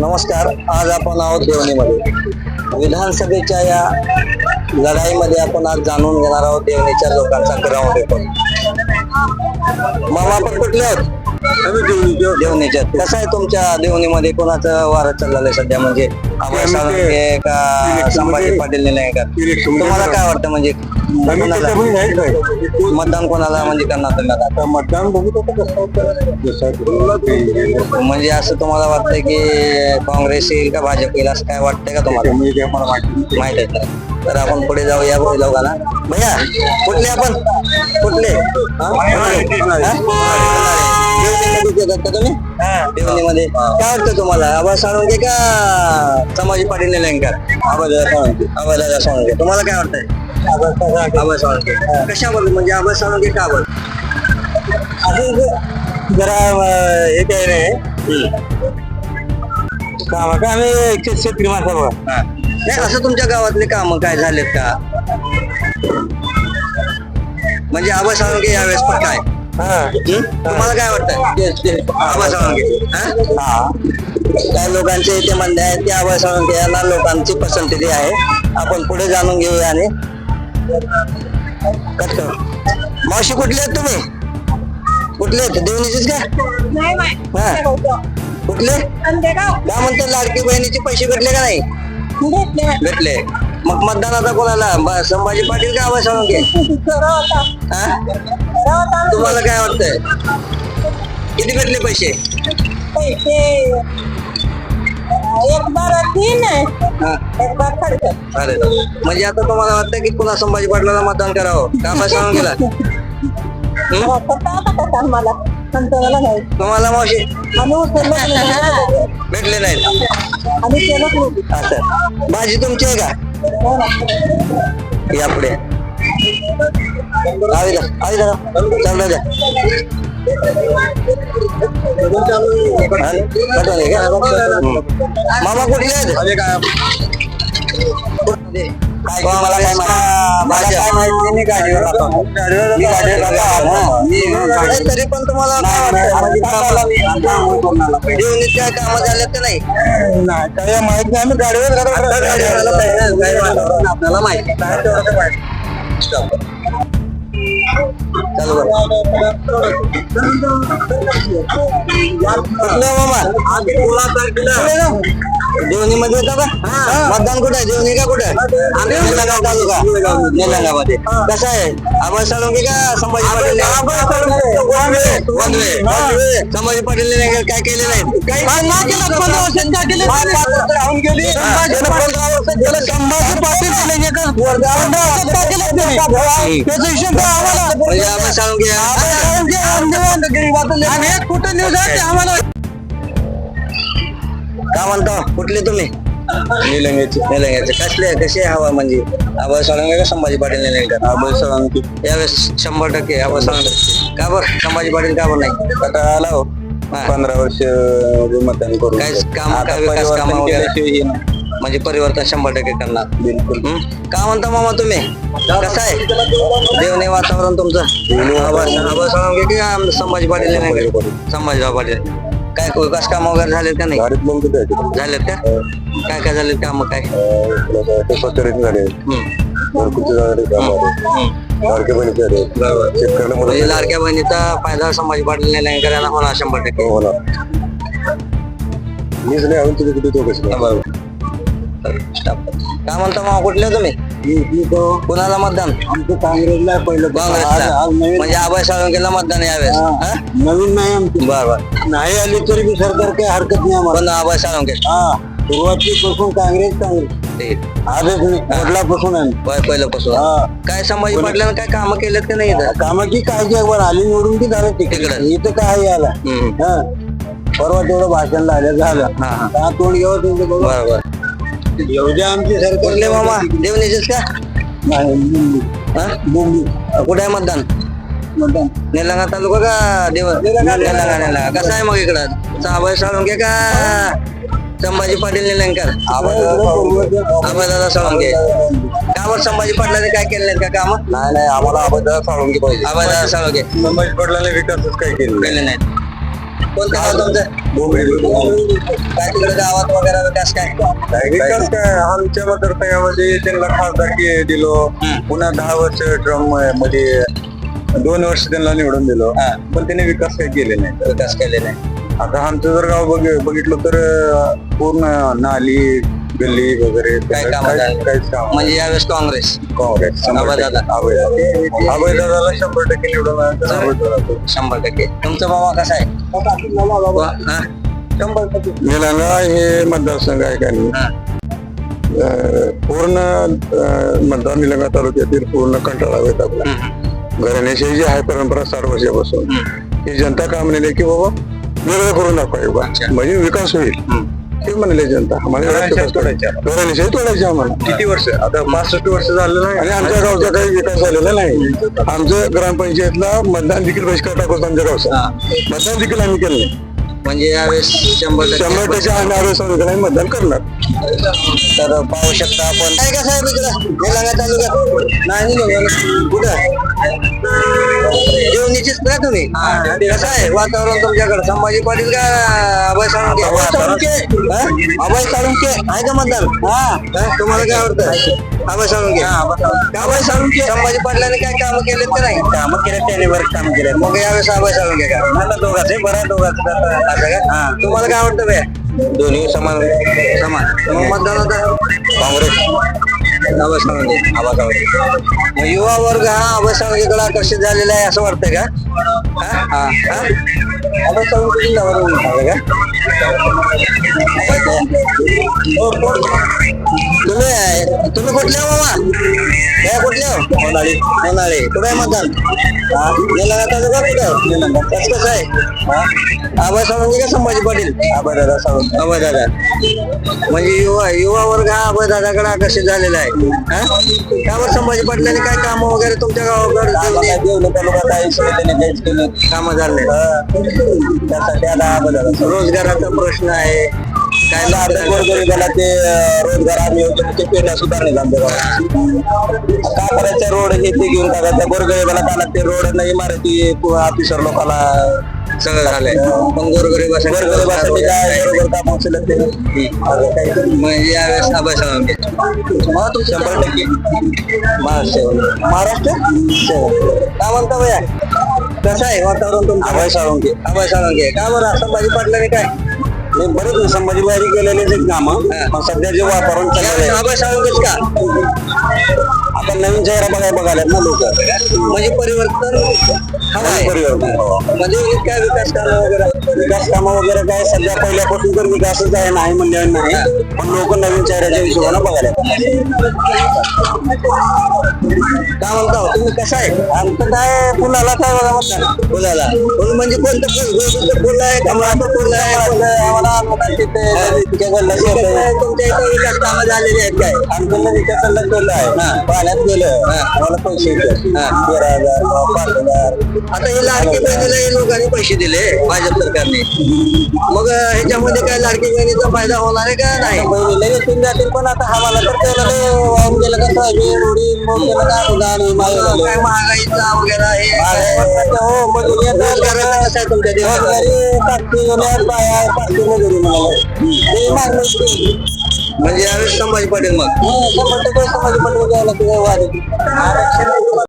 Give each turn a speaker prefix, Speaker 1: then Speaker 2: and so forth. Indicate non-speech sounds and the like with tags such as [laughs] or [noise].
Speaker 1: नमस्कार आज आपण आहोत देवणीमध्ये. विधानसभेच्या या लढाईमध्ये आपण आज जाणून घेणार आहोत देवणीच्या लोकांचा ग्राउंड रिपोर्ट मामा आपण कुठले आहोत? देवणीच्या. कसं आहे तुमच्या देवणीमध्ये? कोणाचं वारं चाललेलं आहे सध्या? म्हणजे अभय साळुंखे का संभाजी पाटील निलंगेकर तुम्हाला काय वाटतं? म्हणजे मतदान कोणाला म्हणजे करणार तुम्ही?
Speaker 2: मतदान बघू
Speaker 1: म्हणजे असं तुम्हाला वाटतंय की काँग्रेस येईल का भाजप येईल? असं काय वाटतंय का तुम्हाला? माहीत आहे का? तर आपण पुढे जाऊया लोकांना भैया कुठले आपण? कुठले? येतात का तुम्ही? देवणीमध्ये काय वाटतं तुम्हाला? आबा साळुंके का संभाजी पाटील निलंगेकर आबादादा साळुंके तुम्हाला काय वाटतंय? आबा साळुंके कशाबद्दल म्हणजे आबा साळुंके का बरं
Speaker 2: असं जरा हे काय नाही काम का आम्ही शेतकरी माणसं बघा.
Speaker 1: नाही असं तुमच्या गावातले काम काय झालेत का? म्हणजे आबा साळुंके यावेळेस पण काय? तुम्हाला काय वाटतं आबा हा? काय लोकांचे इथे म्हणणे आहे की आबा साळुंके यांना लोकांची पसंती आहे. आपण पुढे जाणून घेऊया आणि मावशी कुठले आहेत तुम्ही? कुठले आहेत? देवणीचीच का?
Speaker 3: नाही नाही.
Speaker 1: हा. कुठले? काय म्हणतात लाडकी बहिणीचे पैसे भेटले का नाही?
Speaker 3: भेटले.
Speaker 1: भेटले. मग मतदान आता कोणाला? ब- संभाजी पाटील का हा
Speaker 3: खरं होता
Speaker 1: तुम्हाला काय वाटतंय? किती भेटले पैसे?
Speaker 3: पैसे एक बार तीन
Speaker 1: हा.
Speaker 3: एक बार खर्च
Speaker 1: अरे म्हणजे आता तुम्हाला वाटतं की पुन्हा संभाजी पाटलाला मतदान करावं? का
Speaker 3: होता कसा मला संतोला नाही.
Speaker 1: तुम्हाला मावशी?
Speaker 3: उचललं नाही. [laughs]
Speaker 1: भेटले नाहीत.
Speaker 3: केलंच नाही.
Speaker 1: असं भाजी तुमची आहे का?
Speaker 3: हो.
Speaker 1: या पुढे द्या आवी द्या चालू द्या. मामा कुठले आहेत? काय मला काय माहिती- मला काय माहिती नाही गाडीवर राहतो. मी गाडीवर राहतो. हा. नाही, तरी पण तुम्हाला काय वाटतं? कामं झालेत का नाही
Speaker 2: काय माहीत नाही आम्ही गाडीवर
Speaker 1: आता पाहिजे, गाडीवाल्याला आपल्याला माहिती Stop. चालू कर. कुठलं मध्ये येतो का मतदान कुठे आहे देवणी का कुठे निलंगा तालुका निलंगामध्ये कसं आहे आबा साळुंके का संभाजी पाटील. संभाजी पाटील काय केले नाही काही केलं. पंधरा वर्षात काय केलं? राहून गेली. संभाजी पाटील? त्याचा हिशोब आम्हाला? कुठं न्यूज आहे ते आम्हाला. काय म्हणता? कुठले तुम्ही? निलंग्याचे निलंग्याचे कसले? कसे हवा म्हणजे? आबा साळुंके का संभाजी पाटील निलंगेकर? आबा साळुंके यावेळेस शंभर टक्के आबा साळुंके का बरं? संभाजी पाटील का बरं नाही?
Speaker 2: आता आला हो. पंधरा वर्ष मतदान करून.
Speaker 1: काय काम काय विकास
Speaker 2: परिवर्तन हे.
Speaker 1: म्हणजे परिवर्तन शंभर टक्के करणार.
Speaker 2: बिलकुल.
Speaker 1: हं? काय म्हणता मामा तुम्ही? कसं आहे? देवने वातावरण तुमचं? की आम- संभाजी पाटील. संभाजीराव पाटील. काय विकास काम वगैरे झालेत का नाही?
Speaker 2: गाडीत?
Speaker 1: झालेत का? काय काय झालेत काम काय?
Speaker 2: झाले.
Speaker 1: हं.
Speaker 2: घरकुलचे झाले कामं आले.
Speaker 1: हं.
Speaker 2: लाडके बहिणीचे झाले शेतकऱ्याला मदत
Speaker 1: म्हणजे लाडक्या बहिणीचा फायदा संभाजी पाटील निलंगेकर यांना होणार शंभर टक्के.
Speaker 2: होणार मीच नाही अजून तुझी कुठे चौकशी नाही.
Speaker 1: काय म्हणता मामा कुठले तुम्ही? कुणाला मतदान.
Speaker 2: आमचं काँग्रेसला. आहे पहिलं
Speaker 1: काँग्रेसला म्हणजे आबाई साळुंकेला मतदान यावेळेस.
Speaker 2: हा. नवीन नाही आमची.
Speaker 1: बर बर.
Speaker 2: नाही आली तरी बी सरकार काही हरकत नाही आम्हाला.
Speaker 1: पण आबाई साळुंके.
Speaker 2: हा. सुरुवातीपासून काँग्रेस काँग्रेस.
Speaker 1: ठीक.
Speaker 2: आजच नाही वडिलापासून आहे
Speaker 1: पहि- पहिल्यापासून.
Speaker 2: हा.
Speaker 1: काय संभाजी पाटलानं काय कामं केलेत का नाही इथं?
Speaker 2: कामाची काळजी एकবার आली निवडून की झालं तिकडे.
Speaker 1: तिकडं.
Speaker 2: इथं काय आला
Speaker 1: हम्म.
Speaker 2: हा. परवा तेवढं भाषण आलं झालं.
Speaker 1: हा, हा.
Speaker 2: का तोंड घ्यावं तुमचं बघू.
Speaker 1: बर बर.
Speaker 2: द्या आमची सरकार
Speaker 1: कुठले मामा देवणीचेच का?
Speaker 2: नाही, मुंबई.
Speaker 1: हा? कुठे आहे मतदान?
Speaker 2: मतदान.
Speaker 1: निलंगा तालुका का देव? निलंगा निलंगा. कसं आहे मग इकडं? आबाई साळुंके का? संभाजी पाटील निलंगकर? दादा साळुंके. कावर संभाजी पाटलाने काय केले नाहीत का काम?
Speaker 2: नाही नाही आम्हाला अबद्दल सांगून की पाहिजे.
Speaker 1: दादा साळुंके.
Speaker 2: मुंबईत पडलेला विकासच काय केलं
Speaker 1: नाहीत कोणतं गाव तुमचं? काय तिकडे गावात वगैरे विकास काय?
Speaker 2: विकास काय? आमच्या मतदारसंघामध्ये त्यांना खासदारकी दिलो. पुन्हा दहा वर्ष ट्रममध्ये दोन वर्ष त्यांना निवडून दिलो. पण त्यांनी विकास काही केले नाही.
Speaker 1: विकास केलेला आहे
Speaker 2: आता आमचं जर गाव बघ- बघितलं तर पूर्ण नाली गल्ली वगैरे
Speaker 1: काय कामं
Speaker 2: काहीच-
Speaker 1: झाली?
Speaker 2: काहीच काम
Speaker 1: म्हणजे यावेळेस काँग्रेस
Speaker 2: काँग्रेस शंभर टक्के.
Speaker 1: अभयदादा.
Speaker 2: अभयदादा अभयदादाला शंभर टक्के निवडून.
Speaker 1: शंभर टक्के तुमचा मामा कसा आहे वा- हा?
Speaker 2: निलंगा हे मतदारसंघ आहे का नाही
Speaker 1: हा.
Speaker 2: अं, पूर्ण अं, मतदार निलंगा तालुक्यातील पूर्ण कंटाळा येत आपला
Speaker 1: हम्म.
Speaker 2: घराण्याची जी आहे परंपरा साठ वर्षापासून
Speaker 1: हम्म.
Speaker 2: ही जनता का म्हणले की बाबा वेगळं करून बा
Speaker 1: अच्छा.
Speaker 2: म्हणजे विकास होईल
Speaker 1: हम्म.
Speaker 2: ते म्हणले जनता. आम्हाला घराण्याशाही तोडायचे आम्हाला.
Speaker 1: किती वर्ष? आता पासष्ट वर्ष झालं नाही.
Speaker 2: आणि आमच्या गावचा काही विकास झालेला नाही. आमचं ग्रामपंचायतीला मतदान देखील बहिष्कार टाकतो आमच्या गावचा.
Speaker 1: हा.
Speaker 2: मतदान देखील आम्ही केलं नाही.
Speaker 1: म्हणजे यावेळेस शंभर
Speaker 2: शंभर टक्के आम्ही आरोग्य मतदान करणार.
Speaker 1: तर पाहू शकता आपण. काय कसं आहे तिकडं निलंगा तालुक्यात नाही. कुठं? जेवणीचीच ना तुम्ही? कसं आहे वातावरण तुमच्याकडे? संभाजी पाटील का अभय साळुंके? अभय साळुंके? आहे का मतदान हा? तुम्हाला काय आवडतं? अभय साळुंके. का अभय साळुंके? संभाजी पाटलाने काय काम केलेत का नाही? काम केले त्याने बरं काम केले मग यावेळेस अभय साळुंके का? मला दोघांचे बरं दोघांचं का तुम्हाला काय आवडतं बे? दोन्ही समान समान. मग मतदान काँग्रेस. मग युवा वर्ग हा सांगेकडे आकर्षित झालेला आहे असं वाटतंय का? हा? हा? तुम्ही तुम्ही कुठले हो मामा? काय कुठले हो? होणाळे होणाळे कुठे मतदान? कसं आहे. हा? आबा सावंगी का संभाजी पाटील? आबा दादा सावंत म्हणजे युवा युवा वर्ग हा आबा दादाकडे आकर्षित झालेला आहे. हा? बरं संभाजी पाटलांनी काय काम वगैरे तुमच्या गावाकडे देवलं तालुका काही त्यांनी काहीच केलं कामं झाले. त्यासाठी आता आबा दादा रोजगाराचा प्रश्न आहे. काय गोरगरिबाला ते रोजगार आम्ही योजनेचे पेट्या सुद्धा नाही आमच्या गावात का करायचं रोड हे ते घेऊन टाकायचं? गोरगरिबाला काय लागते? रोड नाही इमारती ऑफिसर लोकांना सगळं झालंय. पण गोरगरिबासाठी गोरगरिबासाठी काय बरोबर काम उचलत ते? म्हणजे यावेळेस मग शंभर टक्के. महाराष्ट्र. महाराष्ट्र? काय म्हणता भैया? कसं आहे वातावरण तुमचं? आबाई साळुंके. आबाई साळुंके. का बरं? संभाजी पाटलाने काय? नाही बरेच संभाजी बाहेर गेलेले काम. पण सध्या जे वातावरण चाललंय आबाई साळुंकेच का? आता नवीन चेहरा बघायला बघायला ना लोक. म्हणजे परिवर्तन हवं आहे. परिवर्तन म्हणजे काय विकास कामं वगैरे विकास कामं वगैरे काय सध्या पहिल्यापासून तर विकासच आहे नाही म्हणल्यावर नाही. पण लोक नवीन चेहऱ्याच्या हिशोबानं बघायला काय म्हणता हो? तुम्ही कसं आहे? आमचं काय फुलाला काय बघा म्हणतात फुलाला फुल म्हणजे कोणतं फुल फुल आहे कमळाचं फुल आहे आम्हाला. तुमच्या इथे विकास कामं झालेली आहेत काय? आमचं विकास केलं आहे. पाण्यात गेलं आम्हाला पैसे येतात. तेरा हजार पाच हजार. आता हे लाडकी बहिणीला हे लोकांनी पैसे दिले भाजप सरकारने. मग ह्याच्यामध्ये काय लाडकी बहिणीचा फायदा होणार आहे का नाही? बहिणीला येतील जातील पण आता हवाला तर त्याला वाहून गेलं का सोयाबीन उडीद मग काय अनुदान काय महागाईचा वगैरे हे हो मजुरी कसं आहे तुमच्या देशात? पाचशे पाचशे मजुरी म्हणाले म्हणजे यावेळेस संभाजी पाटील मग. हो, संभाजी पाटील संभाजी